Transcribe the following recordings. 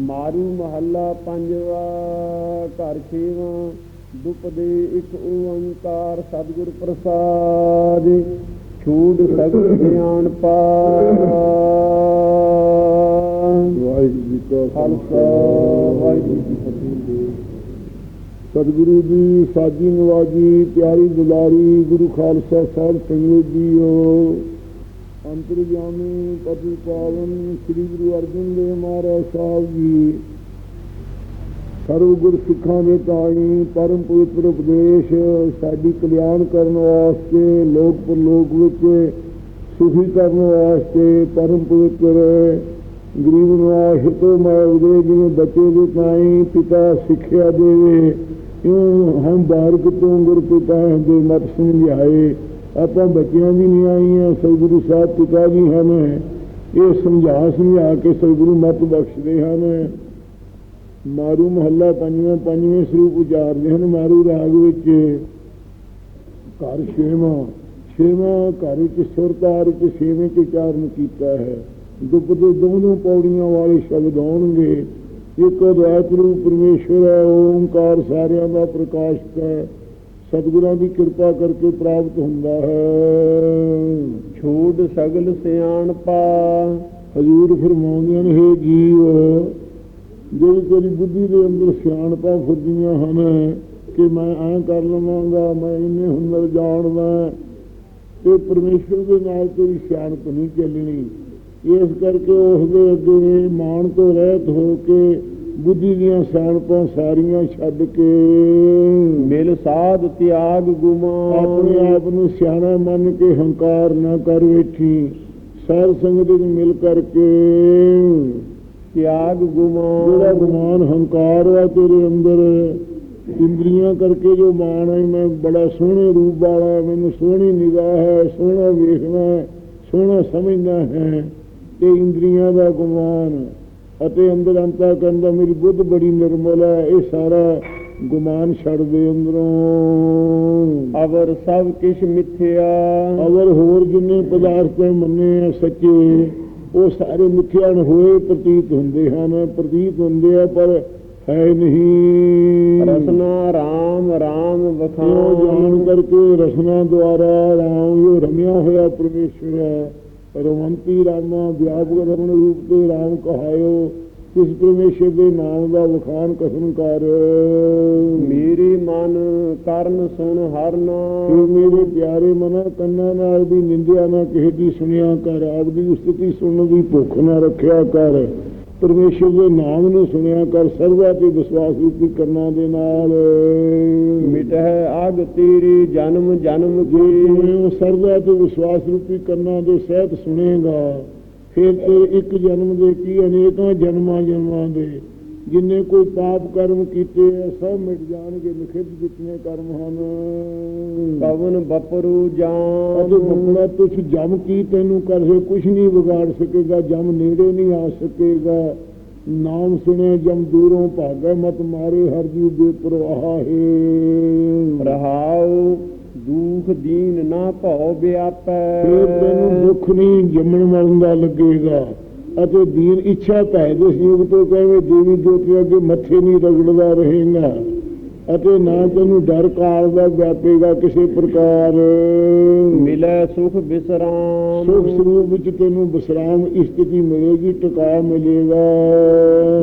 ਮਾਰੂ ਮਹੱਲਾ ਪੰਜਵਾ ਘਰ ਛੇਵਾਂ ਦੁਪਦੇ ਇੱਕ ਓੰਕਾਰ ਸਤਿਗੁਰ ਪ੍ਰਸਾਦ ਛੂੜ ਸਗਲ ਗਿਆਨ ਪਾ ਵਾਹਿਗੁਰੂ ਜੀ ਕਾ ਖਾਲਸਾ ਵਾਹਿਗੁਰੂ ਜੀ ਫਤਿਹ। ਸਤਿਗੁਰੂ ਦੀ ਸਾਜੀ ਨਵਾਜੀ ਪਿਆਰੀ ਦੁਲਾਰੀ ਗੁਰੂ ਖਾਲਸਾ ਸਾਹਿਬ ਸੰਗਤ ਜੀਓ। ਅੰਤਰਜਾਮੀ ਪਤੀ ਪਾਵਨ ਸ੍ਰੀ ਗੁਰੂ ਅਰਜਨ ਦੇਵ ਮਹਾਰਾਜ ਸਾਹਿਬ ਜੀ। ਸਰਵ ਗੁਰ ਸਿੱਖਾਂ ਦੇ ਤਾਈ, ਪਰਮ ਪਵਿੱਤਰ ਉਪਦੇਸ਼, ਸਾਡੀ ਕਲਿਆਣ ਕਰਨ ਵਾਸਤੇ, ਲੋਕ ਪਰਲੋਕ ਵਿੱਚ ਸੁਖੀ ਕਰਨ ਵਾਸਤੇ ਪਰਮ ਪਵਿੱਤਰ ਗਰੀਬ ਨਿਵਾਸ ਹਿਤੋ ਮੈਂ ਜਿਵੇਂ ਬੱਚੇ ਦੇ ਤਾਈ, ਪਿਤਾ ਸਿੱਖਿਆ ਦੇਵੇ, ਇਉਂ ਹਮ ਬਾਰਕ ਤੋਂ ਗੁਰ ਪਿਤਾ ਦੇ ਮਤ ਸਮਝਾਏ। ਆਪਾਂ ਬੱਚਿਆਂ ਦੀ ਨਹੀਂ ਆਈਆਂ, ਸਤਿਗੁਰੂ ਸਾਹਿਬ ਪਿਤਾ ਜੀ ਹਨ। ਇਹ ਸਮਝਾ ਸਮਝਾ ਕੇ ਸਤਿਗੁਰੂ ਮਤ ਬਖਸ਼ਦੇ ਹਨ। ਮਾਰੂ ਮਹੱਲਾ ਪੰਜਵੇਂ ਪੰਜਵੇਂ ਸਰੂਪ ਉਚਾਰਦੇ ਹਨ ਮਾਰੂ ਰਾਗ ਵਿੱਚ। ਘਰ ਛੇਵਾਂ ਛੇਵਾਂ ਘਰ ਵਿੱਚ ਸੁਰਤਾਰ ਵਿੱਚ ਛੇਵੇਂ ਚ ਉਚਾਰਨ ਕੀਤਾ ਹੈ। ਦੁਪਦੇ ਦੋਨੋਂ ਪੌੜੀਆਂ ਵਾਲੇ ਸ਼ਬਦ ਆਉਣਗੇ। ਇੱਕ ਰਾਤ ਰੂਪ ਪਰਮੇਸ਼ਵਰ ਹੈ ਓਮਕਾਰ ਸਾਰਿਆਂ ਦਾ ਪ੍ਰਕਾਸ਼ਕ ਹੈ। ਸਤਿਗੁਰਾਂ ਦੀ ਕਿਰਪਾ ਕਰਕੇ ਪ੍ਰਾਪਤ ਹੁੰਦਾ ਹੈ। ਛੂੜ ਸਗਲ ਸਿਆਣਪਾ ਹਜ਼ੂਰ ਫਰਮਾਉਂਦੇ ਨੇ, ਹੈ ਜੀਵ, ਜਿਹੜੀ ਤੇਰੀ ਬੁੱਧੀ ਦੇ ਅੰਦਰ ਸਿਆਣਪਾਂ ਫੁੱਦੀਆਂ ਹਨ, ਕਿ ਮੈਂ ਐਂ ਕਰ ਲਵਾਂਗਾ, ਮੈਂ ਇੰਨੇ ਹੁਨਰ ਜਾਣਦਾ, ਤੇ ਪਰਮੇਸ਼ਰ ਦੇ ਨਾਲ ਤੇਰੀ ਸਿਆਣਪ ਨਹੀਂ ਚੱਲਣੀ। ਇਸ ਕਰਕੇ ਉਸ ਦੇ ਅੱਗੇ ਮਾਣ ਤੋਂ ਰਹਿਤ ਹੋ ਕੇ ਬੁੱਧੀ ਦੀਆਂ ਸਿਆਣਪਾਂ ਸਾਰੀਆਂ ਛੱਡ ਕੇ ਮਿਲ ਸਾਧ ਤਿਆਗ ਗੁਮਾਨ ਆਪਣੇ ਆਪ ਨੂੰ ਸਿਆਣਾ ਮੰਨ ਕੇ ਹੰਕਾਰ ਨਾ ਕਰ ਬੈਠੀ ਸਾਧ ਸੰਗਤ ਵਿੱਚ ਮਿਲ ਕਰਕੇ ਤਿਆਗ ਜਿਹੜਾ ਗੁਮਾਨ ਗੁਮਾਨ ਹੰਕਾਰ ਹੈ ਤੇਰੇ ਅੰਦਰ ਇੰਦਰੀਆਂ ਕਰਕੇ ਜੋ ਮਾਣ ਹੈ ਮੈਂ ਬੜਾ ਸੋਹਣੇ ਰੂਪ ਵਾਲਾ ਮੈਨੂੰ ਸੋਹਣੀ ਨਿਗਾਹ ਹੈ ਸੋਹਣਾ ਵੇਖਣਾ ਹੈ, ਸੋਹਣਾ ਸਮਝਣਾ ਹੈ ਤੇ ਇੰਦਰੀਆਂ ਦਾ ਗੁਮਾਨ। ਅਤੇ ਅੰਦਰ ਅੰਤਾ ਕਹਿੰਦਾ ਮੇਰੀ ਬੁੱਧ ਬੜੀ ਨਿਰਮਲ ਹੈ ਇਹ ਸਾਰਾ ਗੁਮਾਨ ਛੱਡ ਦੇ ਅੰਦਰੋਂ। ਅਵਰ ਸਭ ਕਿਛ ਮਿਥਿਆ। ਅਗਰ ਹੋਰ ਜਿੰਨੇ ਪਦਾਰਥ ਮੰਨੇ ਆ ਸੱਚੇ ਉਹ ਸਾਰੇ ਮਿੱਥਿਆਨ ਹੋਏ ਪ੍ਰਤੀਤ ਹੁੰਦੇ ਹਨ ਪ੍ਰਤੀਤ ਹੁੰਦੇ ਆ ਪਰ ਹੈ ਨਹੀਂ। ਰਸਨਾ ਰਾਮ ਰਾਮ ਵਖਾਨ ਜਾਣ ਕਰਕੇ ਰਸਨਾ ਦੁਆਰਾ ਰਾਮ ਜੋ ਰਮਿਆ ਹੋਇਆ ਪਰਮੇਸ਼ਵਰ ਹੈ? ਰਮੰਤੀ ਰਾਮਾ ਵਿਆਪਕ ਰਮਣ ਰੂਪ ਤੇ ਰਾਮ ਕਹਾਇਓ ਇਸ ਪਰਮੇਸ਼ਵਰ ਦੇ ਨਾਮ ਦਾ ਵਖਾਨ ਕਸਮ ਕਰ। ਮੇਰੀ ਮਨ ਕਰਨ ਸੁਣ ਹਰ ਫਿਰ ਨਾਮ ਮੇਰੇ ਪਿਆਰੇ ਮਨਾ ਕੰਨਾਂ ਨਾਲ ਵੀ ਨਿੰਦਿਆ ਨਾ ਕਿਸੇ ਦੀ ਸੁਣਿਆ ਕਰ ਆਪਦੀ ਉਸਤਤੀ ਸੁਣਨ ਦੀ ਭੁੱਖ ਨਾ ਰੱਖਿਆ ਕਰ। ਪਰਮੇਸ਼ਰ ਦੇ ਨਾਮ ਨੂੰ ਸੁਣਿਆ ਕਰ ਸਰਵਾ ਤੇ ਵਿਸ਼ਵਾਸ ਰੂਪੀ ਕੰਨਾਂ ਦੇ ਨਾਲ। ਮਿਟਹਿ ਆਗ ਤੇਰੀ ਜਨਮ ਜਨਮ ਕੀ? ਉਹ ਸਰਵਾ ਤੇ ਵਿਸ਼ਵਾਸ ਰੂਪੀ ਕੰਨਾਂ ਦੇ ਸਹਿਤ ਸੁਣੇਗਾ ਫਿਰ ਤੇ ਇੱਕ ਜਨਮ ਦੇ ਕੀ ਅਨੇਕਾਂ ਜਨਮਾਂ ਜਨਮਾਂ ਦੇ। ਜਿੰਨੇ ਕੋਈ ਪਾਪ ਕਰਮ ਕੀਤੇ ਆ ਸਭ ਮਿਟ ਜਾਣਗੇ ਨਿਖਿੱਧ ਜਿਤਨੇ ਕਰਮ ਹਨ। ਪਵਨ ਬਪਰੂ ਜਾਨ ਬਪੜਾ ਤੁਛ ਜਮ ਕੀ ਤੈਨੂੰ ਕਰਸੇ ਕੁਛ ਨਹੀਂ ਵਿਗਾੜ ਸਕੇਗਾ ਜਮ ਨੇੜੇ ਨਹੀਂ ਆ ਸਕੇਗਾ। ਨਾਮ ਸੁਣੇ ਜਮ ਦੂਰੋਂ ਭਾਗੈ ਮਤ ਮਾਰੇ ਹਰ ਜੀਵ ਬੇਪਰਵਾਹ ਹੈ। ਰਹਾਉ ਦੁਖ ਦੀਨ ਨਾ ਭਉ ਫਿਰ ਤੈਨੂੰ ਦੁੱਖ ਨਹੀਂ ਜੰਮਣ ਮਰਨ ਦਾ ਲੱਗੇਗਾ। ਅਤੇ ਦੀਨ ਇੱਛਾ ਭੈ ਜਿਸ ਯੁਗ ਤੋਂ ਕਹੇ ਦੇਵੀ ਜੋਤੀ ਅੱਗੇ ਮੱਥੇ ਨਹੀਂ ਰਗੜਦਾ ਰਹੇਗਾ। ਅਤੇ ਨਾ ਤੈਨੂੰ ਡਰ ਕਾਲ ਦਾ ਵਿਆਪੇਗਾ ਕਿਸੇ ਪ੍ਰਕਾਰ। ਮਿਲੈ ਸੁਖ ਬਿਸਰਾਮ। ਸੁਖ ਸਰੂਪ ਵਿੱਚ ਤੈਨੂੰ ਵਿਸਰਾਮ ਸਥਿਤੀ ਮਿਲੇਗੀ ਟਿਕਾ ਮਿਲੇਗਾ।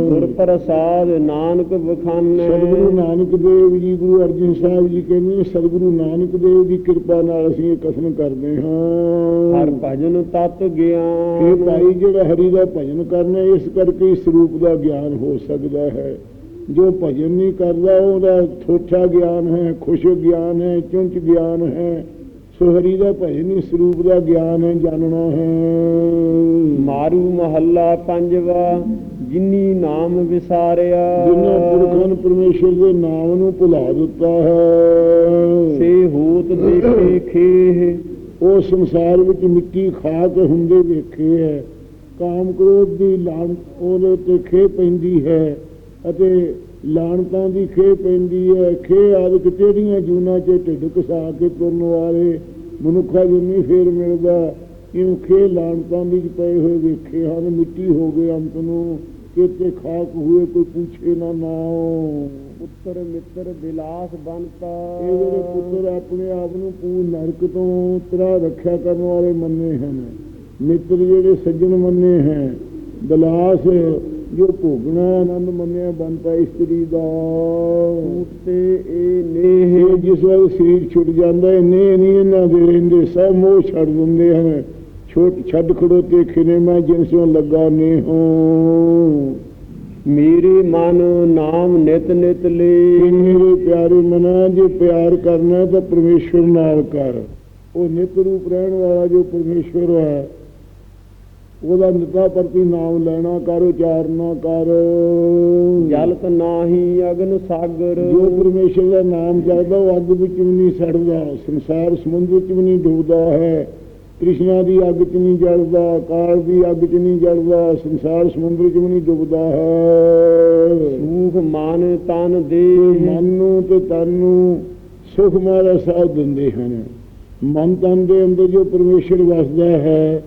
ਗੁਰ ਪ੍ਰਸਾਦ ਨਾਨਕ ਬਖਾਨੈ। ਸਤਿਗੁਰੂ ਨਾਨਕ ਦੇਵ ਜੀ ਗੁਰੂ ਅਰਜਨ ਸਾਹਿਬ ਜੀ ਕਹਿੰਦੇ ਨੇ ਸਤਿਗੁਰੂ ਨਾਨਕ ਦੇਵ ਦੀ ਕਿਰਪਾ ਨਾਲ ਅਸੀਂ ਇਹ ਕਥਨ ਕਰਦੇ ਹਾਂ। ਹਰ ਭਜਨ ਤਤ ਇਹ ਗਿਆਨ ਭਾਈ ਜਿਹੜਾ ਹਰੀ ਦਾ ਭਜਨ ਕਰਨਾ ਇਸ ਕਰਕੇ ਇਸ ਰੂਪ ਦਾ ਗਿਆਨ ਹੋ ਸਕਦਾ ਹੈ। ਜੋ ਭਜਨ ਨਹੀਂ ਕਰਦਾ ਉਹਦਾ ਥੋਠਾ ਗਿਆਨ ਹੈ ਖੁਸ਼ ਗਿਆਨ ਹੈ ਚੁੰਚ ਗਿਆਨ ਹੈ। ਸੋ ਹਰੀ ਦਾ ਭਜਨ ਇਸ ਰੂਪ ਦਾ ਗਿਆਨ ਹੈ ਜਾਣਨਾ ਹੈ। ਮਾਰੂ ਮਹੱਲਾ ਪੰਜਵਾ ਜਿਨੀ ਨਾਮ ਵਿਸਾਰਿਆ। ਜਿਨ੍ਹਾਂ ਪੁਰਖਾਂ ਨੇ ਪਰਮੇਸ਼ਰ ਦੇ ਨਾਮ ਨੂੰ ਭੁਲਾ ਦਿੱਤਾ ਹੈ। ਸੇ ਹੋਤ ਦੇਖੇ ਖੇਹ। ਉਹ ਸੰਸਾਰ ਵਿੱਚ ਮਿੱਟੀ ਖਾ ਕੇ ਹੁੰਦੇ ਵੇਖੇ ਹੈ। ਕਾਮ ਕ੍ਰੋਧ ਦੀ ਲਾਣ ਉਹਦੇ ਤੇ ਖੇ ਪੈਂਦੀ ਹੈ। ਅਤੇ ਲਾਣਤਾਂ ਦੀ ਖੇ ਪੈਂਦੀ ਹੈ। ਖੇ ਆਦਿਕ ਤੇੜੀਆਂ ਜੂਨਾਂ 'ਚ ਢਿੱਡ ਘਸਾ ਕੇ ਤੁਰਨ ਵਾਲੇ ਮਨੁੱਖਾ ਜਿੰਨੀ ਫੇਰ ਮਿਲਦਾ। ਇਉਂ ਖੇ ਲਾਣਤਾਂ ਦੀ ਪਏ ਹੋਏ ਵੇਖੇ ਹਨ। ਮਿੱਟੀ ਹੋ ਗਏ ਅੰਤ ਨੂੰ। ਕਿਤੇ ਖਾਕ ਹੋਏ ਕੋਈ ਪੁੱਛੇ ਨਾ ਨਾਉ। ਪੁੱਤਰ ਮਿੱਤਰ ਬਿਲਾਸ ਬੰਤਾ ਇਹ ਜਿਹੜੇ ਪੁੱਤਰ ਆਪਣੇ ਆਪ ਨੂੰ ਪੂਰ ਨਰਕ ਤੋਂ ਤਰਾ ਰੱਖਿਆ ਕਰਨ ਵਾਲੇ ਮੰਨੇ ਹਨ। ਮਿੱਤਰ ਜਿਹੜੇ ਸੱਜਣ ਮੰਨੇ ਹੈ ਬਲਾਸ ਜੋ ਭੋਗਣਾ ਆਨੰਦ ਮੰਨਿਆ ਬੰਤਾ ਇਸਤਰੀ ਦਾ। ਟੂਟਤੇ ਇਹ ਨੇਹ ਜਿਸ ਵੇਲੇ ਸਰੀਰ ਛੁੱਟ ਜਾਂਦਾ ਹੈ ਨੇ ਨਹੀਂ ਇਹਨਾਂ ਦੇ ਰਹਿੰਦੇ ਸਭ ਮੋਹ ਛੱਡ ਦਿੰਦੇ ਹਨ। ਛੋਟ ਛੱਡ ਖੜੋਤੇ ਖਿਨੇ ਮੈਂ ਜਿਨਸੋਂ ਲੱਗਾ ਨੇ ਹੋ ਮੇਰੇ ਮਨ ਨਾਮ ਨਿਤ ਨਿਤ ਲੈ। ਮੇਰੇ ਪਿਆਰੇ ਮਨਾ ਜੇ ਪਿਆਰ ਕਰਨਾ ਤਾਂ ਪਰਮੇਸ਼ਵਰ ਨਾਲ ਕਰ। ਉਹ ਨਿਤ ਰੂਪ ਰਹਿਣ ਵਾਲਾ ਜੋ ਪਰਮੇਸ਼ਵਰ ਹੈ। ਉਹਦਾ ਨਿਤਾ ਪ੍ਰਤੀ ਨਾਮ ਲੈਣਾ ਕਰ ਉਚਾਰਨਾ ਕਰ। ਜਲਤ ਨਾਹੀ ਅਗਨ ਸਾਗਰ। ਜੋ ਪਰਮੇਸ਼ਵਰ ਦਾ ਨਾਮ ਜਪਦਾ ਉਹ ਅੱਗ ਵਿੱਚ ਵੀ ਨਹੀਂ ਸੜਦਾ ਸੰਸਾਰ ਸਮੁੰਦਰ ਵਿੱਚ ਵੀ ਨਹੀਂ ਡੁੱਬਦਾ ਹੈ। ਕ੍ਰਿਸ਼ਨਾ ਦੀ ਅੱਗ 'ਚ ਨਹੀਂ ਜਲਦਾ ਕਾਲ ਦੀ ਅੱਗ 'ਚ ਨਹੀਂ ਜਲਦਾ ਸੰਸਾਰ ਸਮੁੰਦਰ 'ਚ ਵੀ ਨਹੀਂ ਡੁੱਬਦਾ ਹੈ। ਸੂਖ ਮਨ ਤਨ ਦੇ ਮਨ ਨੂੰ ਤੇ ਤਨ ਨੂੰ ਸੁਖ ਮਾਰਾ ਸਾਥ ਦਿੰਦੇ ਹਨ। ਮਨ ਤਨ ਦੇ ਅੰਦਰ ਜੋ ਪਰਮੇਸ਼ਰ ਵਸਦਾ ਹੈ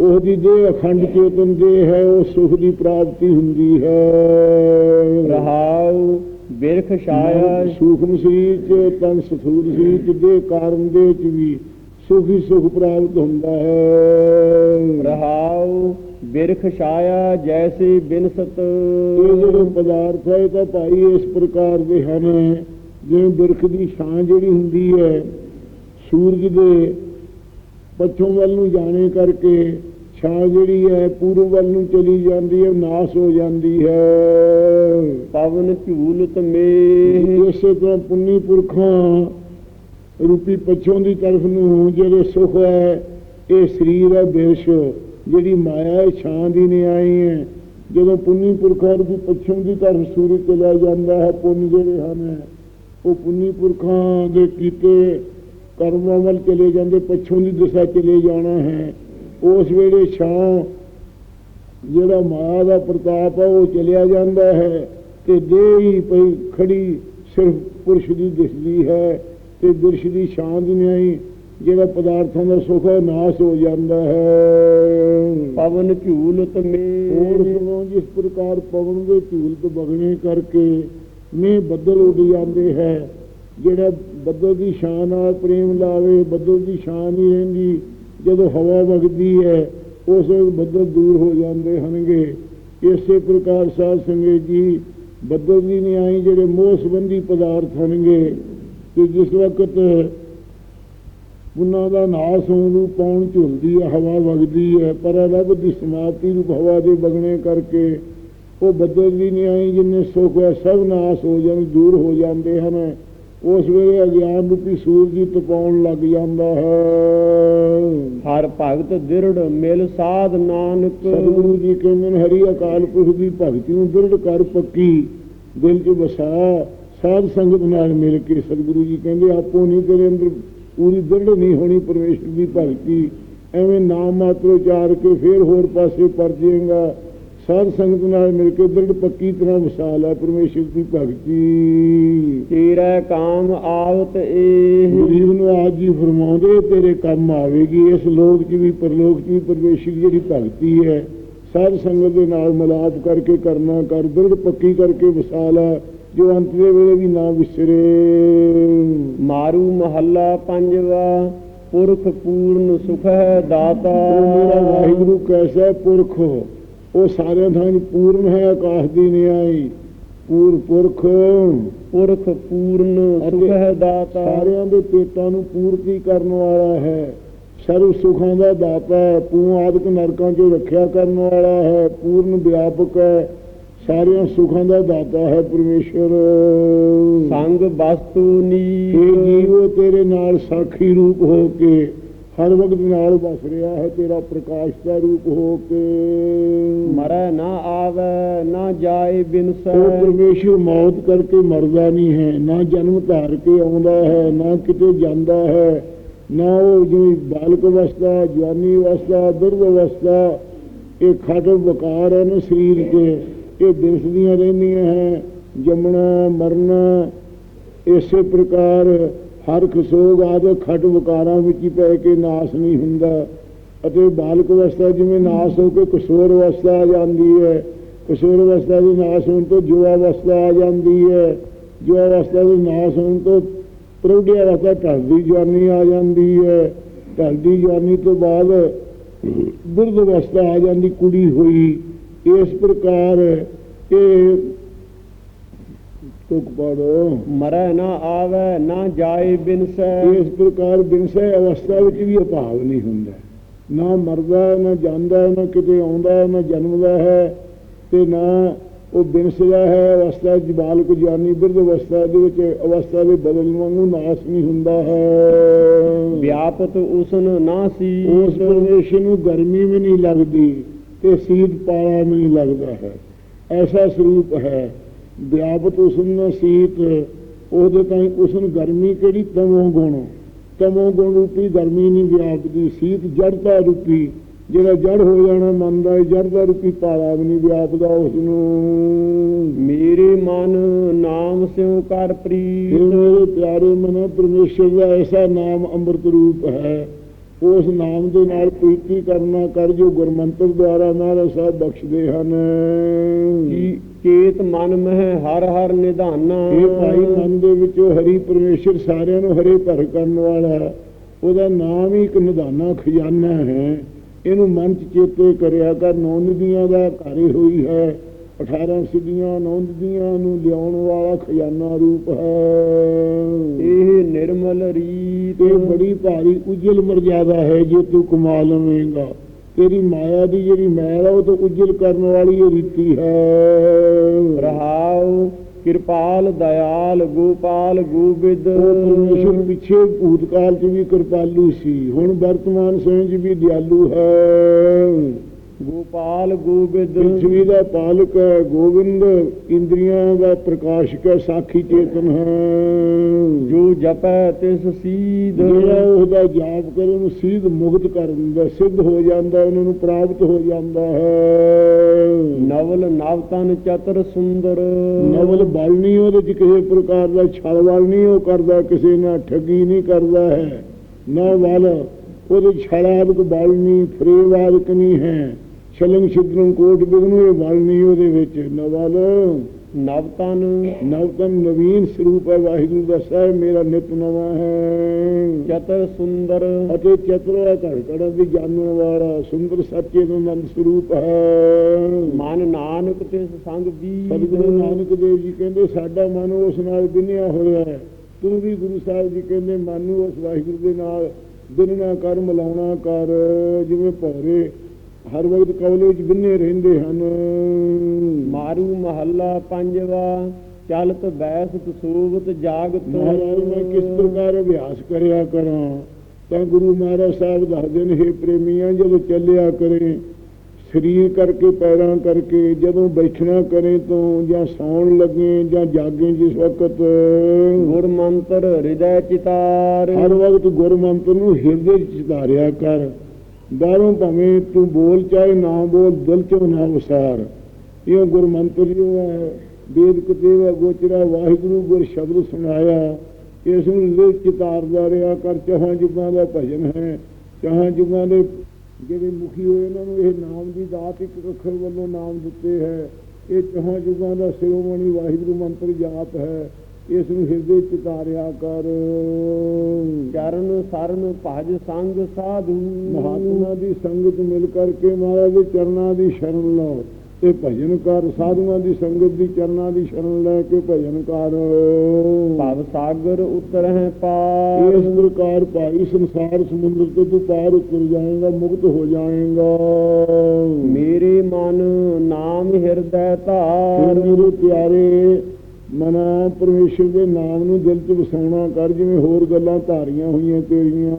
ਉਹਦੀ ਦੇਹ ਅਖੰਡ ਚੇਤਨ ਦੇਹ ਹੈ ਉਹ ਸੁਖ ਦੀ ਪ੍ਰਾਪਤੀ ਹੁੰਦੀ ਹੈ। ਰਹਾਉ ਬਿਰਖ ਛਾਇਆ। ਸੂਖਮ ਸਰੀਰ ਚ ਤਨ ਸਥੂਲ ਸਰੀਰ ਦੇ ਕਾਰਨ ਦੇ ਚ ਵੀ ਸੁਖ ਹੀ ਸੁਖ ਪ੍ਰਾਪਤ ਹੁੰਦਾ ਹੈ। ਰਹਾਉ ਬਿਰਖ ਛਾਇਆ ਜੈਸੇ ਬਿਨਸਤ। ਇਹ ਜਿਹੜੇ ਪਦਾਰਥ ਹੈ ਤਾਂ ਭਾਈ ਇਸ ਪ੍ਰਕਾਰ ਦੇ ਹਨ ਜਿਵੇਂ ਬਿਰਖ ਦੀ ਛਾਂ ਜਿਹੜੀ ਹੁੰਦੀ ਹੈ ਸੂਰਜ ਦੇ ਪੱਛੋਂ ਵੱਲ ਨੂੰ ਜਾਣੇ ਕਰਕੇ ਛਾਂ ਜਿਹੜੀ ਹੈ ਪੂਰਬ ਵੱਲ ਨੂੰ ਚਲੀ ਜਾਂਦੀ ਹੈ ਨਾਸ ਹੋ ਜਾਂਦੀ ਹੈ। ਪਵਨ ਝੂਲਤ ਮੇਹ ਇਸੇ ਤਰ੍ਹਾਂ ਪੁੰਨੀ ਪੁਰਖਾਂ ਰੂਪੀ ਪੱਛੋਂ ਦੀ ਤਰਫ ਨੂੰ ਜਿਹੜੇ ਸੁਖ ਹੈ ਇਹ ਸਰੀਰ ਹੈ ਬਿਰਸ਼ ਜਿਹੜੀ ਮਾਇਆ ਹੈ ਛਾਂ ਦੀ ਨਹੀਂ ਆਈ ਹੈ। ਜਦੋਂ ਪੁੰਨੀ ਪੁਰਖਾਂ ਰੂਪੀ ਪੱਛੋਂ ਦੀ ਤਰਫ ਸੂਰਜ ਚਲਾ ਜਾਂਦਾ ਹੈ ਪੁੰਨ ਜਿਹੜੇ ਹਨ ਉਹ ਪੁੰਨੀ ਪੁਰਖਾਂ ਦੇ ਕੀਤੇ ਕਰਮਾਂ ਵੱਲ ਚਲੇ ਜਾਂਦੇ ਪੱਛੋਂ ਦੀ ਦਿਸ਼ਾ ਚਲੇ ਜਾਣਾ ਹੈ। ਉਸ ਵੇਲੇ ਛਾਂ ਜਿਹੜਾ ਮਾਇਆ ਦਾ ਪ੍ਰਤਾਪ ਹੈ ਉਹ ਚਲਿਆ ਜਾਂਦਾ ਹੈ ਤੇ ਦੇਹ ਹੀ ਪਈ ਖੜੀ ਸਿਰਫ ਪੁਰਸ਼ ਦੀ ਦਿਸਦੀ ਹੈ ਤੇ ਬਿਰਸ਼ ਦੀ ਸ਼ਾਨ ਦੀ ਨਹੀਂ ਜਿਹੜਾ ਪਦਾਰਥਾਂ ਦਾ ਸੁਖ ਹੈ ਨਾਸ ਹੋ ਜਾਂਦਾ ਹੈ। ਪਵਨ ਝੂਲਤ ਹੋਰ ਮੇਹ ਸੁਣੋ ਜਿਸ ਪ੍ਰਕਾਰ ਪਵਨ ਦੇ ਝੂਲ ਤੋਂ ਬਗਣੇ ਕਰਕੇ ਮੀਂਹ ਬੱਦਲ ਉੱਡ ਜਾਂਦੇ ਹੈ ਜਿਹੜਾ ਬੱਦਲ ਦੀ ਸ਼ਾਨ ਨਾਲ ਪ੍ਰੇਮ ਲਾਵੇ, ਬੱਦਲ ਦੀ ਸ਼ਾਨ ਹੀ ਰਹਿੰਦੀ। ਜਦੋਂ ਹਵਾ ਵਗਦੀ ਹੈ, ਉਸ ਵੇਲੇ ਬੱਦਲ ਦੂਰ ਹੋ ਜਾਂਦੇ ਹਨਗੇ ਇਸੇ ਪ੍ਰਕਾਰ ਸਾਧ ਸੰਗਤ ਜੀ, ਬੱਦਲ ਦੀ ਨਿਆਈ ਜਿਹੜੇ ਮੋਹ ਸੰਬੰਧੀ ਪਦਾਰਥ ਹਨਗੇ ਤੇ ਜਿਸ ਵਕਤ ਉਹਨਾਂ ਦਾ ਨਾਸ ਹੋਣ ਨੂੰ ਪੌਣ ਝੁਲਦੀ ਹੈ, ਹਵਾ ਵਗਦੀ ਹੈ, ਪਰ ਰੱਬ ਦੀ ਸਮਾਪਤੀ ਨੂੰ ਹਵਾ ਦੇ ਵਗਣੇ ਕਰਕੇ ਉਹ ਬੱਦਲ ਦੀ ਨਿਆਈ ਜਿੰਨੇ ਸੁੱਖ ਹੈ, ਸਭ ਨਾਸ ਹੋ ਜਾਣ, ਦੂਰ ਹੋ ਜਾਂਦੇ ਹਨ। ਉਸ ਵੇਲੇ ਅਗਿਆਨ ਰੂਪੀ ਸੂਰਜ ਦੀ ਤਪਾਉਣ ਲੱਗ ਜਾਂਦਾ ਹੈ। ਹਰ ਭਗਤ ਦਿਰੜ ਮਿਲ ਸਾਧ ਨਾਨਕ। ਸਤਿਗੁਰੂ ਜੀ ਕਹਿੰਦੇ ਨੇ ਹਰੀ ਅਕਾਲ ਪੁਰਖ ਦੀ ਭਗਤੀ ਨੂੰ ਦ੍ਰਿੜ ਕਰ ਪੱਕੀ ਦਿਲ 'ਚ ਵਸਾ ਸਾਧ ਸੰਗਤ ਨਾਲ ਮਿਲ ਕੇ ਸਤਿਗੁਰੂ ਜੀ ਕਹਿੰਦੇ ਆਪੋ ਨਹੀਂ ਤੇਰੇ ਅੰਦਰ ਪੂਰੀ ਦ੍ਰਿੜ ਨਹੀਂ ਹੋਣੀ ਪਰਮੇਸ਼ਰ ਦੀ ਭਗਤੀ। ਐਵੇਂ ਨਾਮ ਮਾਤਰ ਉਚਾਰ ਕੇ ਫੇਰ ਹੋਰ ਪਾਸੇ ਪਰ ਜਾਏਗਾ ਸਾਧ ਸੰਗਤ ਨਾਲ ਮਿਲ ਕੇ ਦ੍ਰਿੜ ਪੱਕੀ ਤਰ੍ਹਾਂ ਵਸਾ ਲੈ ਪਰਮੇਸ਼ਰ ਦੀ ਭਗਤੀ। ਤੇਰਾ ਕਾਮ ਆਵਤ ਏਹ। ਗਰੀਬ ਨੂੰ ਆਜ ਜੀ ਫਰਮਾਉਂਦੇ ਤੇਰੇ ਕੰਮ ਆਵੇਗੀ। ਇਸ ਲੋਕ 'ਚ ਵੀ ਪਰਲੋਕ 'ਚ ਵੀ ਪਰਮੇਸ਼ਰ ਦੀ ਜਿਹੜੀ ਭਗਤੀ ਹੈ ਸਾਧ ਸੰਗਤ ਦੇ ਨਾਲ ਮਿਲਾਪ ਕਰਕੇ ਕਰਨਾ ਕਰ ਦ੍ਰਿੜ ਪੱਕੀ ਕਰਕੇ ਵਸਾ ਲੈ ਜੋ ਅੰਤ ਦੇ ਵੇਲੇ ਵੀ ਨਾ ਵਿਸਰੇ। ਮਾਰੂ ਮਹੱਲਾ ਪੰਜਵਾ ਪੁਰਖ ਪੂਰਨ ਸੁਖ ਹੈ ਦਾਤਾ। ਮੇਰਾ ਵਾਹਿਗੁਰੂ ਕੈਸਾ ਹੈ ਪੁਰਖ ਉਹ ਸਾਰਿਆਂ ਥਾਂ ਪੂਰਨ ਹੈ ਆਕਾਸ਼ ਦੀ ਨਿਆਈ। ਪੂਰ ਪੁਰਖ। ਪੁਰਖ ਪੂਰਨ ਸੁਖ ਹੈ ਦਾਤਾ। ਸਾਰਿਆਂ ਦੇ ਪੇਟਾਂ ਨੂੰ ਪੂਰਤੀ ਕਰਨ ਵਾਲਾ ਹੈ। ਸਰਵ ਸੁਖਾਂ ਦਾ ਦਾਤਾ ਹੈ। ਪੂ ਆਦਿਕ ਨਰਕਾਂ 'ਚੋਂ ਰੱਖਿਆ ਕਰਨ ਵਾਲਾ ਹੈ। ਪੂਰਨ ਵਿਆਪਕ ਹੈ। ਸਾਰਿਆਂ ਸੁਖਾਂ ਦਾ ਦਾਤਾ ਹੈ ਪਰਮੇਸ਼ਰ। ਸੰਗ ਵਸਤੂ ਨੀ ਇਹ ਜੀਵੋ ਤੇਰੇ ਨਾਲ ਸਾਖੀ ਰੂਪ ਹੋ ਕੇ ਹਰ ਵਕਤ ਨਾਲ ਵਸ ਰਿਹਾ ਹੈ ਤੇਰਾ ਪ੍ਰਕਾਸ਼ ਦਾ ਰੂਪ ਹੋ ਕੇ। ਮਰੈ ਨਾ ਆਵੈ ਨਾ ਜਾਏ ਉਹ ਬਿਨਸੈ ਪਰਮੇਸ਼ਰ ਮੌਤ ਕਰਕੇ ਮਰਦਾ ਨਹੀਂ ਹੈ ਨਾ ਜਨਮ ਧਾਰ ਕੇ ਆਉਂਦਾ ਹੈ ਨਾ ਕਿਤੇ ਜਾਂਦਾ ਹੈ। ਨਾ ਉਹ ਜਿਵੇਂ ਬਾਲਕ ਅਵਸਥਾ ਜਵਾਨੀ ਅਵਸਥਾ ਬਿਰਧ ਅਵਸਥਾ ਇਹ ਖਟ ਵਕਾਰ ਹੈ ਨਾ ਸਰੀਰ ਕੇ ਇਹ ਦਿਸਦੀਆਂ ਰਹਿੰਦੀਆਂ ਹੈ ਜੰਮਣਾ ਮਰਨਾ ਇਸੇ ਪ੍ਰਕਾਰ ਹਰ ਖਸੋਗ ਆਦਿ ਖੱਟ ਵਕਾਰਾਂ ਵਿੱਚ ਹੀ ਪੈ ਕੇ ਨਾਸ ਨਹੀਂ ਹੁੰਦਾ। ਅਤੇ ਬਾਲਕ ਅਵਸਥਾ ਜਿਵੇਂ ਨਾਸ ਹੋ ਕੇ ਕਿਸ਼ੋਰ ਅਵਸਥਾ ਆ ਜਾਂਦੀ ਹੈ, ਕਿਸ਼ੋਰ ਅਵਸਥਾ ਦੀ ਨਾਸ ਹੋਣ ਤੋਂ ਜੋ ਅਵਸਥਾ ਆ ਜਾਂਦੀ ਹੈ। ਜੋ ਅਵਸਥਾ ਦੀ ਨਾਸ ਹੋਣ ਤੋਂ ਪ੍ਰੌਢੀ ਅਵਸਥਾ ਢਲਦੀ ਜਵਾਨੀ ਆ ਜਾਂਦੀ ਹੈ। ਢਲਦੀ ਜਵਾਨੀ ਤੋਂ ਬਾਅਦ ਬਿਰਧ ਅਵਸਥਾ ਆ ਜਾਂਦੀ, ਕੁੜੀ ਹੋਈ। ਇਸ ਪ੍ਰਕਾਰ ਇਹ ਤੁਕ ਪੜੋ। ਮਰੈ ਨਾ ਆਵੈ ਨਾ ਜਾਏ ਬਿਨਸੈ। ਇਸ ਪ੍ਰਕਾਰ ਬਿਨਸੇ ਅਵਸਥਾ ਵਿੱਚ ਵੀ ਅਭਾਵ ਨਹੀਂ ਹੁੰਦਾ। ਨਾ ਮਰਦਾ ਨਾ ਜਾਂਦਾ ਨਾ ਕਿਤੇ ਆਉਂਦਾ ਨਾ ਜਨਮਦਾ ਹੈ ਤੇ ਨਾ ਉਹ ਬਿਨਸਦਾ ਹੈ। ਅਵਸਥਾ ਚ ਬਾਲਕ ਜਾਨੀ ਬਿਰਧ ਅਵਸਥਾ ਦੇ ਵਿੱਚ ਅਵਸਥਾ ਦੇ ਬਦਲਣ ਵਾਂਗੂ ਨਾਸ ਨਹੀਂ ਹੁੰਦਾ ਹੈ। ਵਿਆਪਤ ਉਸਨ ਨਾ ਸੀ ਉਸ ਪਰਮੇਸ਼ਰ ਨੂੰ ਗਰਮੀ ਵੀ ਨਹੀਂ ਲੱਗਦੀ ਤੇ ਸੀਤ ਪਾਲਾ ਵੀ ਨਹੀਂ ਲੱਗਦਾ ਹੈ। ਐਸਾ ਸਰੂਪ ਹੈ ਵਿਆਪਤ ਉਸਨ ਸੀਤ ਉਹਦੇ ਤਾਈਂ ਉਸਨ ਗਰਮੀ ਕਿਹੜੀ? ਤਮੋ ਗੁਣ। ਤਮੋ ਗੁਣ ਰੂਪੀ ਗਰਮੀ ਨਹੀਂ ਵਿਆਪਦੀ। ਸੀਤ ਜੜਤਾ ਰੂਪੀ। ਜਿਹੜਾ ਜੜ ਹੋ ਜਾਣਾ ਮੰਨਦਾ ਹੈ ਜੜਦਾ ਰੂਪੀ ਪਾਲਾ ਵੀ ਨਹੀਂ ਵਿਆਪਦਾ ਉਸ ਨੂੰ। ਮੇਰੇ ਮਨ ਨਾਮ ਸਿਉ ਕਰ ਪ੍ਰੀਤ। ਮੇਰੇ ਪਿਆਰੇ ਮਨ ਪਰਮੇਸ਼ਰ ਦਾ ਐਸਾ ਨਾਮ ਅੰਮ੍ਰਿਤ ਰੂਪ ਹੈ। ਉਸ ਨਾਮ ਦੇ ਨਾਲ ਪ੍ਰੀਤੀ ਕਰਨਾ ਕਰ ਜੋ ਗੁਰਮੰਤਰ ਦੁਆਰਾ ਮਹਾਰਾਜ ਸਾਹਿਬ ਬਖਸ਼ਦੇ ਹਨ। ਕੀ ਚੇਤ ਮਨ ਮਹਿ ਹਰ ਹਰ ਨਿਧਾਨਾ। ਇਹ ਭਾਈ ਮਨ ਦੇ ਵਿੱਚੋਂ ਹਰੀ ਪਰਮੇਸ਼ਰ ਸਾਰਿਆਂ ਨੂੰ ਹਰੇ ਭਰ ਕਰਨ ਵਾਲਾ ਉਹਦਾ ਨਾਮ ਹੀ ਇੱਕ ਨਿਧਾਨਾ ਖਜ਼ਾਨਾ ਹੈ। ਇਹਨੂੰ ਮਨ ਚ ਚੇਤੇ ਕਰਿਆ ਕਰ। ਨੌ ਨਦੀਆਂ ਦਾ ਘਰ ਹੋਈ ਹੈ। 18 ਸਿੱਧੀਆਂ ਨੌ ਨਦੀਆਂ ਨੂੰ ਲਿਆਉਣ ਵਾਲਾ ਖਜ਼ਾਨਾ ਰੂਪ ਹੈ। ਇਹ ਭਾਰੀ ਉਜਲ ਮਰਜ਼ਾਦਾ ਹੈ ਜੇ ਤੂੰ ਕਮਾ ਲਵੇਂਗਾ ਤੇਰੀ ਮਾਇਆ ਦੀ ਜਿਹੜੀ ਮੈਲ ਆ ਉਹ ਤੋਂ ਉਜਲ ਕਰਨ ਵਾਲੀ ਇਹ ਰੀਤੀ ਹੈ। ਰਹਾਉ ਕਿਰਪਾਲ ਦਇਆਲ ਗੋਪਾਲ ਗੋਬਿੰਦ। ਉਹ ਪਰਮੇਸ਼ਰ ਪਿੱਛੇ ਭੂਤਕਾਲ 'ਚ ਵੀ ਕਿਰਪਾਲੂ ਸੀ ਹੁਣ ਵਰਤਮਾਨ ਸਮੇਂ 'ਚ ਵੀ ਦਿਆਲੂ ਹੈ। ਗੋਪਾਲ ਗੋਬਿੰਦ। ਪ੍ਰਿਥਵੀ ਦਾ ਪਾਲਕ ਹੈ ਗੋਬਿੰਦ। ਇੰਦਰੀਆਂ ਦਾ ਪ੍ਰਕਾਸ਼ਕ ਹੈ ਸਾਖੀ ਚੇਤਨ ਹੈ। ਜੋ ਜਪੈ ਤਿਸ ਸੀਧ। ਜਿਹੜਾ ਉਹਦਾ ਜਾਪ ਕਰੇ ਉਹਨੂੰ ਸੀਧ ਮੁਕਤ ਕਰ ਦਿੰਦਾ ਸਿੱਧ ਹੋ ਜਾਂਦਾ ਉਹਨਾਂ ਨੂੰ ਪ੍ਰਾਪਤ ਹੋ ਜਾਂਦਾ ਹੈ। ਨਵਲ ਨਵ ਤਨ ਚਤਰ ਸੁੰਦਰ। ਨਵਲ ਬਲ ਨਹੀਂ ਉਹਦੇ ਚ ਕਿਸੇ ਪ੍ਰਕਾਰ ਦਾ ਛਲ ਵੱਲ ਨਹੀਂ ਉਹ ਕਰਦਾ ਕਿਸੇ ਨਾਲ ਠੱਗੀ ਨਹੀਂ ਕਰਦਾ ਹੈ। ਨਾ ਵੱਲ ਉਹਦੇ ਛਲਾਦਕ ਬਲ ਨਹੀਂ ਫਰੇਵਾਦਕ ਨਹੀਂ ਹੈ। ਛਲੰਗ ਛਿਦਰੰ ਕੋਟ ਬਿਗਨੂ ਇਹ ਬਲ ਨਹੀਂ ਉਹਦੇ ਵਿੱਚ। ਨਵਲ ਨਵ ਤਨ ਨਵਤਨ ਨਵੀਨ ਸਰੂਪ ਹੈ ਵਾਹਿਗੁਰੂ ਦਾ ਸਾਹਿਬ ਮੇਰਾ ਨਿਤ ਨਵਾਂ ਹੈ। ਚਤਰ ਸੁੰਦਰ। ਅਤੇ ਚਤੁਰ ਘੜ ਘੜ ਦੀ ਜਾਣਨ ਵਾਲਾ ਸੁੰਦਰ ਸੱਚੇ ਦਾ ਨੰਦ ਸਰੂਪ ਹੈ। ਮਨ ਨਾਨਕ ਤਿਸ ਸੰਗ ਵੀ ਸਤਿਗੁਰੂ ਨਾਨਕ ਦੇਵ ਜੀ ਕਹਿੰਦੇ ਸਾਡਾ ਮਨ ਉਸ ਨਾਲ ਬਿਨਿਆ ਹੋਇਆ ਹੈ। ਤੂੰ ਵੀ ਗੁਰੂ ਸਾਹਿਬ ਜੀ ਕਹਿੰਦੇ ਮਨ ਨੂੰ ਉਸ ਵਾਹਿਗੁਰੂ ਦੇ ਨਾਲ ਬਿਨਣਾ ਕਰ ਮਿਲਾਉਣਾ ਕਰ। ਜਿਵੇਂ ਭੌਰੇ ਹਰ ਵਕਤ ਕਵਲੇ ਵਿੱਚ ਬਿੰਨੇ ਰਹਿੰਦੇ ਹਨ। ਮਾਰੂ ਮਹੱਲਾ ਪੰਜਵਾ ਚਲਤ ਬੈਸਤ ਸੂਬਤ ਜਾਗਤ ਮਹਾਰਾਜ ਮੈਂ ਕਿਸ ਪ੍ਰਕਾਰ ਅਭਿਆਸ ਕਰਿਆ ਕਰਾਂ? ਤਾਂ ਗੁਰੂ ਮਹਾਰਾਜ ਸਾਹਿਬ ਦੱਸਦੇ ਨੇ ਹੇ ਪ੍ਰੇਮੀਆਂ ਜਦੋਂ ਚੱਲਿਆ ਕਰੇ ਸਰੀਰ ਕਰਕੇ ਪੈਰਾਂ ਕਰਕੇ ਜਦੋਂ ਬੈਠਣਾ ਕਰੇ ਤੋਂ ਜਾਂ ਸੌਣ ਲੱਗੇ ਜਾਂ ਜਾਗੇ ਜਿਸ ਵਕਤ। ਗੁਰ ਮੰਤਰ ਹਿਰਦੈ ਚਿਤਾਰ। ਹਰ ਵਕਤ ਗੁਰਮੰਤਰ ਨੂੰ ਹਿਰਦੇ ਚ ਧਾਰਿਆ ਕਰ। ਬਾਹਰੋਂ ਭਾਵੇਂ ਤੂੰ ਬੋਲ ਚਾਹੇ, ਨਾ ਬੋਲ, ਦਿਲ ਚੋਂ ਨਾ ਉਸਾਰ। ਇਹ ਗੁਰਮੰਤਰ ਜੋ ਹੈ, ਵੇਦ ਕਤੇਵਾ ਗੋਚਰਾ, ਵਾਹਿਗੁਰੂ ਗੁਰ ਸ਼ਬਦ ਸੁਣਾਇਆ। ਇਸ ਨੂੰ ਹਿਰਦੇ ਚ ਰਿਹਾ ਕਰ, ਚਾਹਾਂ ਜੁਗਾਂ ਦਾ ਭਜਨ ਹੈ। ਚਾਹਾਂ ਜੁਗਾਂ ਦੇ ਜਿਹੜੇ ਮੁਖੀ ਹੋਏ ਉਹਨਾਂ ਨੂੰ ਇਹ ਨਾਮ ਦੀ ਦਾਤ ਇੱਕ ਅੱਖਰ ਵੱਲੋਂ ਨਾਮ ਦਿੱਤੇ ਹੈ। ਇਹ ਚਾਹਾਂ ਜੁਗਾਂ ਦਾ ਸਿਰੋਮਣੀ ਵਾਹਿਗੁਰੂ ਮੰਤਰ ਜਾਪ ਹੈ। ਇਸ ਨੂੰ ਹਿਰਦੇ ਚ ਧਾਰਿਆ ਕਰ। ਚਰਨ ਸਰਨ ਭਜ ਸੰਗ ਸਾਧੂ। ਮਹਾਤਮਾ ਦੀ ਸੰਗਤ ਮਿਲ ਕਰਕੇ ਮਹਾਰਾਜ ਦੇ ਚਰਨਾਂ ਦੀ ਸ਼ਰਨ ਲਓ ਤੇ ਭਜਨ ਕਰ ਸਾਧੂਆਂ ਦੀ ਸੰਗਤ ਦੀ ਚਰਨਾਂ ਦੀ ਸ਼ਰਨ ਲੈ ਕੇ ਭਜਨ ਕਰ ਭਵ ਸਾਗਰ ਉਤਰਹਿ ਪਾਰ। ਇਸ ਪ੍ਰਕਾਰ ਭਾਈ ਸੰਸਾਰ ਸਮੁੰਦਰ ਤੋਂ ਤੂੰ ਪਾਰ ਉਤਰ ਜਾਏਗਾ ਮੁਕਤ ਹੋ ਜਾਏਗਾ। ਮੇਰੇ ਮਨ ਨਾਮ ਹਿਰਦੈ ਧਾਰ। ਮੇਰੇ ਪਿਆਰੇ ਮਨਾ ਪਰਮੇਸ਼ਰ ਦੇ ਨਾਮ ਨੂੰ ਦਿਲ 'ਚ ਵਸਾਉਣਾ ਕਰ ਜਿਵੇਂ ਹੋਰ ਗੱਲਾਂ ਧਾਰੀਆਂ ਹੋਈਆਂ ਤੇਰੀਆਂ।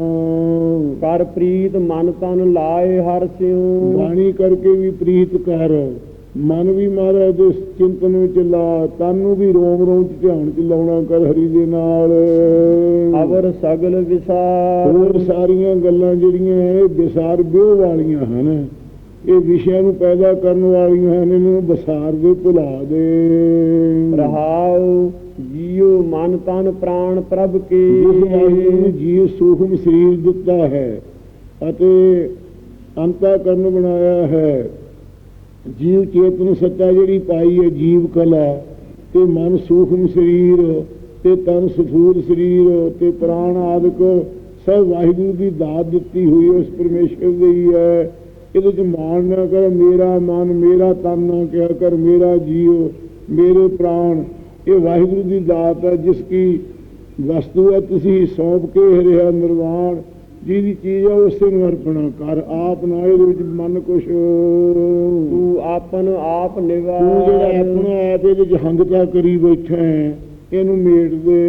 ਕਰ ਪ੍ਰੀਤ ਮਨ ਤਨ ਲਾਏ ਹਰ ਸਿਉ। ਬਾਣੀ ਕਰਕੇ ਵੀ ਪ੍ਰੀਤ ਕਰ ਮਨ ਵੀ ਮਹਾਰਾਜ ਦੇ ਚਿੰਤਨ ਵਿੱਚ ਲਾ ਤਨ ਨੂੰ ਵੀ ਰੋਮ ਰੋਮ ਚ ਧਿਆਨ ਚ ਲਾਉਣਾ ਕਰ ਹਰੀ ਦੇ ਨਾਲ। ਅਵਰ ਸਗਲ ਵਿਸਾਰ। ਹੋਰ ਸਾਰੀਆਂ ਗੱਲਾਂ ਜਿਹੜੀਆਂ ਇਹ ਵਿਸਾਰ ਬਿਓ ਵਾਲੀਆਂ ਹਨ ਇਹ ਵਿਸ਼ਿਆਂ ਨੂੰ ਪੈਦਾ ਕਰਨ ਵਾਲੀਆਂ ਹਨ ਇਹਨੂੰ ਵਿਸਾਰ ਦੇ ਭੁਲਾ ਦੇ। ਰਹਾਉ ਜੀਉ ਮਨ ਤਨ ਪ੍ਰਾਣ ਪ੍ਰਭ ਕੇ। ਜਿਸ ਜੀਵ ਸੂਖਮ ਸਰੀਰ ਦਿੱਤਾ ਹੈ ਅਤੇ ਅੰਤਾ ਕਰਨ ਬਣਾਇਆ ਹੈ। ਜੀਵ ਚੇਤਨ ਸੱਤਾ ਜਿਹੜੀ ਪਾਈ ਹੈ ਜੀਵ ਕਲਾ ਤੇ ਮਨ ਸੂਖਮ ਸਰੀਰ ਤੇ ਤਨ ਸਥੂਲ ਸਰੀਰ ਤੇ ਪ੍ਰਾਣ ਆਦਿਕ ਸਭ ਵਾਹਿਗੁਰੂ ਦੀ ਦਾਤ ਦਿੱਤੀ ਹੋਈ ਉਸ ਪਰਮੇਸ਼ਰ ਦੀ ਹੈ। ਇਹਦੇ ਚ ਮਾਣ ਨਾ ਕਰ ਮੇਰਾ ਮਨ ਮੇਰਾ ਤਨ ਨਾ ਕਿਹਾ ਕਰ ਮੇਰਾ ਜੀਵ ਮੇਰੇ ਪ੍ਰਾਣ। ਇਹ ਵਾਹਿਗੁਰੂ ਦੀ ਦਾਤ ਹੈ ਜਿਸ ਕੀ ਵਸਤੂ ਹੈ ਤੁਸੀਂ ਸੌਂਪ ਕੇ ਰਿਹਾ ਨਿਰਵਾਣ। ਜਿਹਦੀ ਚੀਜ਼ ਹੈ ਉਸੇ ਨੂੰ ਅਰਪਣਾ ਕਰ। ਆਪ ਨਾ ਇਹਦੇ ਵਿੱਚ ਮਨ ਕੁਛ। ਤੂੰ ਆਪਨ ਆਪ ਤੂੰ ਨਿਵਾਰ ਜਿਹੜਾ ਆਪਣਾ ਆਪ ਇਹਦੇ ਚ ਹੰਗਤਾ ਕਰੀ ਬੈਠਾ ਹੈ। ਇਹਨੂੰ ਮੇਟ ਦੇ।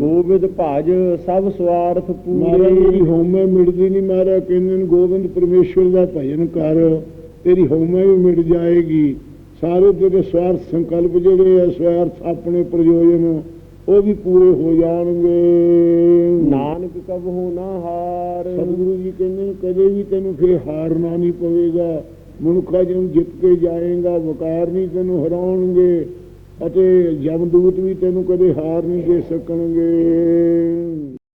ਗੋਬਿੰਦ ਭਾਜ ਸਭ ਸਵਾਰਥ ਮਾਰਾ ਮੇਰੀ ਪੂਰੇ ਹਉਮੈ ਮਿਟਦੀ ਨਹੀਂ ਮਾਰਾ ਕਹਿੰਦੇ ਨੇ ਗੋਬਿੰਦ ਪਰਮੇਸ਼ਵਰ ਦਾ ਭਜਨ ਕਰ। ਤੇਰੀ ਹਉਮੈ ਵੀ ਮਿਟ ਜਾਏਗੀ। ਸਾਰੇ ਤੇਰੇ ਸਵਾਰਥ ਸੰਕਲਪ ਜਿਹੜੇ ਆ ਸਵਾਰਥ ਆਪਣੇ ਪ੍ਰਯੋਜਨ ਉਹ ਵੀ ਪੂਰੇ ਹੋ ਜਾਣਗੇ। ਨਾਨਕ ਕਬਹੂ ਨਾ ਹਾਰ। ਸਤਿਗੁਰੂ ਜੀ ਕਹਿੰਦੇ ਨੇ ਕਦੇ ਵੀ ਤੈਨੂੰ ਫਿਰ ਹਾਰਨਾ ਨਹੀਂ ਪਵੇਗਾ। ਮਨੁੱਖਾ ਜਨਮ ਜਿੱਤ ਕੇ ਜਾਏਗਾ ਵਕਾਰ ਨਹੀਂ ਤੈਨੂੰ ਹਰਾਉਣਗੇ। ਅਤੇ ਜਮਦੂਤ ਵੀ ਤੈਨੂੰ ਕਦੇ ਹਾਰ ਨਹੀਂ ਦੇ ਸਕਣਗੇ।